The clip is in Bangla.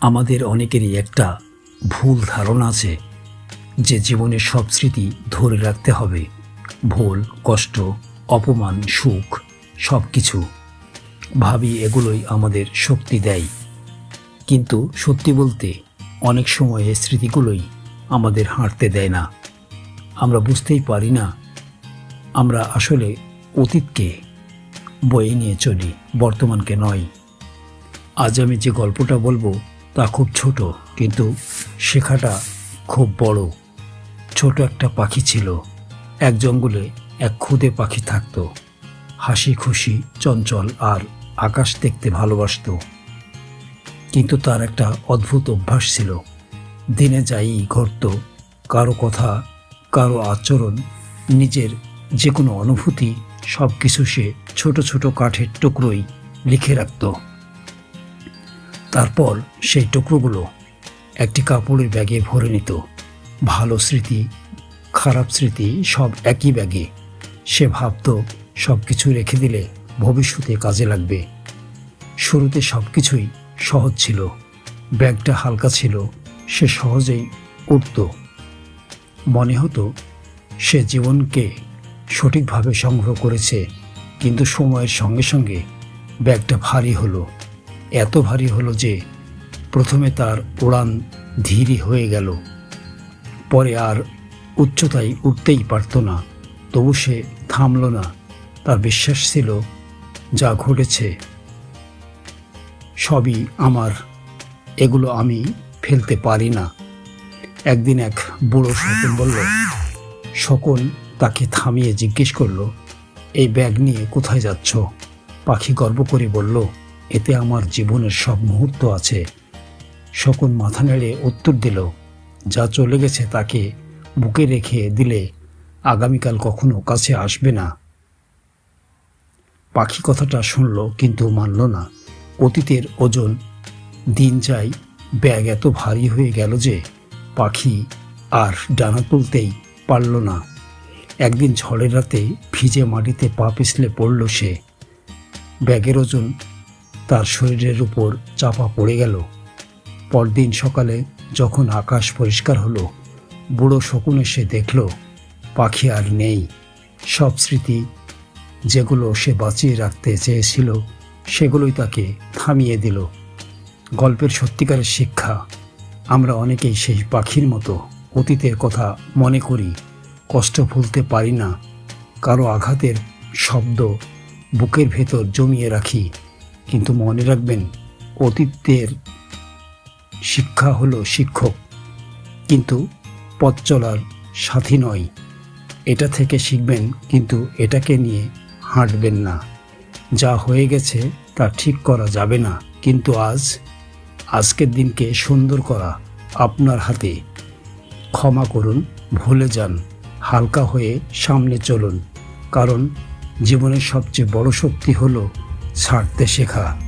আমাদের অনেকেরই একটা ভুল ধারণা আছে যে জীবনের সব স্মৃতি ধরে রাখতে হবে। ভুল, কষ্ট, অপমান, সুখ সব কিছু ভাবি এগুলোই আমাদের শক্তি দেয়। কিন্তু সত্যি বলতে অনেক সময় এই স্মৃতিগুলোই আমাদের হাঁটতে দেয় না। আমরা বুঝতেই পারি না আমরা আসলে অতীতকে বয়ে নিয়ে চলি, বর্তমানকে নয়। আজ আমি যে গল্পটা বলব তা খুব ছোট, কিন্তু শেখাটা খুব বড়। ছোট একটা পাখি ছিল। এক জঙ্গলে এক খুদে পাখি থাকতো। হাসি খুশি, চঞ্চল আর আকাশ দেখতে ভালোবাসত। কিন্তু তার একটা অদ্ভুত অভ্যাস ছিল। দিনে যাই ঘটত, কারও কথা, কারও আচরণ, নিজের যে কোনো অনুভূতি সব কিছু সে ছোট ছোট কাঠের টুকরোই লিখে রাখত। তারপর সেই টুকরোগুলো একটি কাপড়ের ব্যাগে ভরে নিত। ভালো স্মৃতি, খারাপ স্মৃতি সব একই ব্যাগে। সে ভাবত সব কিছু রেখে দিলে ভবিষ্যতে কাজে লাগবে। শুরুতে সব কিছুই সহজ ছিল। ব্যাগটা হালকা ছিল, সে সহজেই উঠত। মনে হতো সে জীবনকে সঠিকভাবে সংগ্রহ করেছে, কিন্তু সময়ের সঙ্গে সঙ্গে ব্যাগটা ভারী হলো। এত ভারী হলো যে প্রথমে তার উড়ান ধীরই হয়ে গেল। পরে আর উচ্চতায় উঠতেই পারত না, তবু সে থামল না। তার বিশ্বাস ছিল, যা ঘটেছে, সবই আমার, এগুলো আমি ফেলতে পারি না। একদিন এক বুড়ো শকুন বলল, শকুন তাকে থামিয়ে জিজ্ঞেস করল, এই ব্যাগ নিয়ে কোথায় যাচ্ছ? পাখি গর্ব করে বলল এতে আমার জীবনের সব মুহূর্ত আছে। শকুন মাথা নেড়ে উত্তর দিল, যা চলে গেছে তাকে বুকে রেখে দিলে আগামীকাল কখনো কাছে আসবে না। পাখি কথাটা শুনল কিন্তু মানল না। অতীতের ওজন, দিন যাই, ব্যাগ এত ভারী হয়ে গেল যে পাখি আর ডানা তুলতেই পারল না। একদিন ঝড়ের রাতে ভিজে মাটিতে পা পিছলে পড়ল সে। ব্যাগের ওজন তার শরীরের উপর চাপা পড়ে গেল। পরদিন সকালে যখন আকাশ পরিষ্কার হলো, বুড়ো শকুন এসে দেখল, পাখি আর নেই। সব স্মৃতি যেগুলো সে বাঁচিয়ে রাখতে চেয়েছিল, সেগুলোই তাকে থামিয়ে দিল। গল্পের সত্যিকারের শিক্ষা, আমরা অনেকেই সেই পাখির মতো অতীতের কথা মনে করি, কষ্ট ভুলতে পারি না, কারও আঘাতের শব্দ বুকের ভেতর জমিয়ে রাখি। কিন্তু মনে রাখবেন, অতীতের শিক্ষা হলো শিক্ষক। কিন্তু পথ চলার সাথী নয়। এটা থেকে শিখবেন, কিন্তু এটাকে নিয়ে হাঁটবেন না। যা হয়ে গেছে, তা ঠিক করা যাবে না। কিন্তু আজ, আজকের দিনকে সুন্দর করা আপনার হাতে। ক্ষমা করুন, ভুলে যান, হালকা হয়ে সামনে চলুন। কারণ, জীবনের সবচেয়ে বড় শক্তি হলো ছাড়তে শেখা।